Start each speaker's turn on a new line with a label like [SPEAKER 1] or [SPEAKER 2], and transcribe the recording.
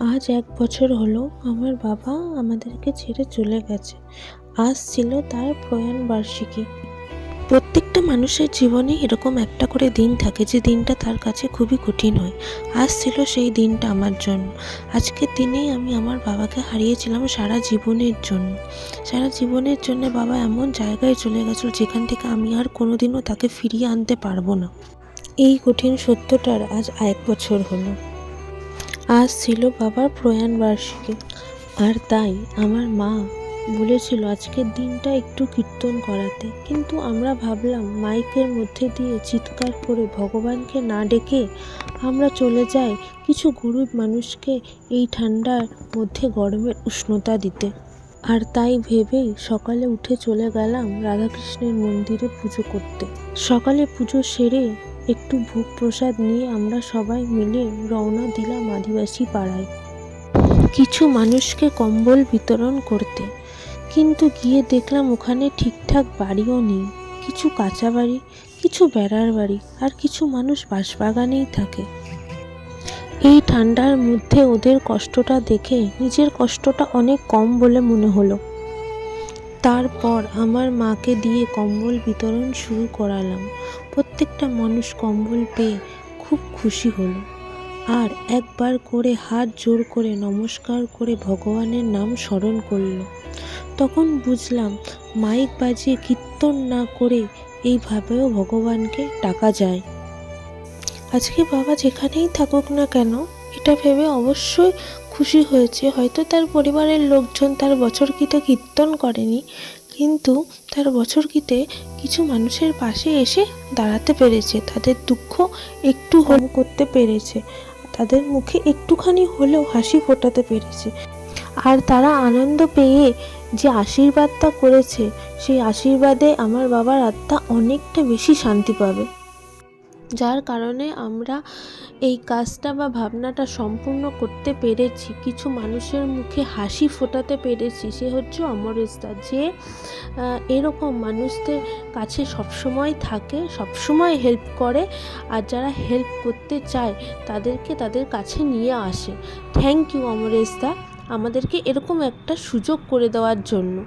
[SPEAKER 1] আজ এক বছর হলো আমার বাবা আমাদেরকে ছেড়ে চলে গেছে। আজ ছিল তার প্রয়াণ বার্ষিকী। প্রত্যেকটা মানুষের জীবনে এরকম একটা করে দিন থাকে যে দিনটা তার কাছে খুবই কঠিন হয়। আজ ছিল সেই দিনটা আমার জন্য। আজকের দিনেই আমি আমার বাবাকে হারিয়েছিলাম সারা জীবনের জন্য। সারা জীবনের জন্য বাবা এমন জায়গায় চলে গেছিল যেখান থেকে আমি আর কোনোদিনও তাকে ফিরিয়ে আনতে পারব না। এই কঠিন সত্যটার আজ এক বছর হলো। আজ ছিল বাবার প্রয়াণ বার্ষিকী। আর তাই আমার মা বলেছিল, আজকের দিনটা একটু কীর্তন করাতে। কিন্তু আমরা ভাবলাম, মাইকের মধ্যে দিয়ে চিৎকার করে ভগবানকে না ডেকে আমরা চলে যাই কিছু গরিব মানুষকে এই ঠান্ডার মধ্যে গরমের উষ্ণতা দিতে। আর তাই ভেবেই সকালে উঠে চলে গেলাম রাধাকৃষ্ণের মন্দিরে পুজো করতে। সকালে পুজো সেরে একটু ভোগ প্রসাদ নিয়ে আমরা সবাই মিলে রওনা দিলাম আদিবাসী পাড়ায়। কিছু মানুষকে কম্বল বিতরণ করতে। কিন্তু গিয়ে দেখলাম ওখানে ঠিকঠাক বাড়িও নেই। কিছু কাঁচা বাড়ি, কিছু বেড়ার বাড়ি আর কিছু মানুষ বাঁশবাগানেই থাকে। এই ঠান্ডার মধ্যে ওদের কষ্টটা দেখে নিজের কষ্টটা অনেক কম বলে মনে হলো। তারপর আমার মাকে দিয়ে কম্বল বিতরণ শুরু করালাম। প্রত্যেকটা মানুষ কম্বল পেয়ে খুব খুশি হলো। আর একবার করে হাত জোর করে নমস্কার করে ভগবানের নাম স্মরণ করল। তখন বুঝলাম মাইক বাজিয়ে কীর্তন না করে এইভাবেও ভগবানকে ডাকা যায়। আজকে বাবা যেখানেই থাকুক না কেন, এটা ভেবে অবশ্যই খুশি হয়েছে। হয়তো তার পরিবারের লোকজন তার বছরকিতে কীর্তন করেনি, কিন্তু তার বছরকিতে কিছু মানুষের পাশে এসে দাঁড়াতে পেরেছে। তাদের দুঃখ একটু হম করতে পেরেছে। তাদের মুখে একটুখানি হলেও হাসি ফোটাতে পেরেছে। আর তারা আনন্দ পেয়ে যে আশীর্বাদটা করেছে, সেই আশীর্বাদে আমার বাবার আত্মা অনেকটা বেশি শান্তি পাবে। যার কারণে আমরা এই কাজটা বা ভাবনাটা সম্পূর্ণ করতে পেরেছি। কিছু মানুষের মুখে হাসি ফোটাতে পেরেছি। সে হচ্ছে অমরেশদা। যে এরকম মানুষদের কাছে সবসময় থাকে, সবসময় হেল্প করে আর যারা হেল্প করতে চায়, তাদেরকে তাদের কাছে নিয়ে আসে। থ্যাংক ইউ অমরেশদা। আমাদেরকে এরকম একটা সুযোগ করে দেওয়ার জন্য।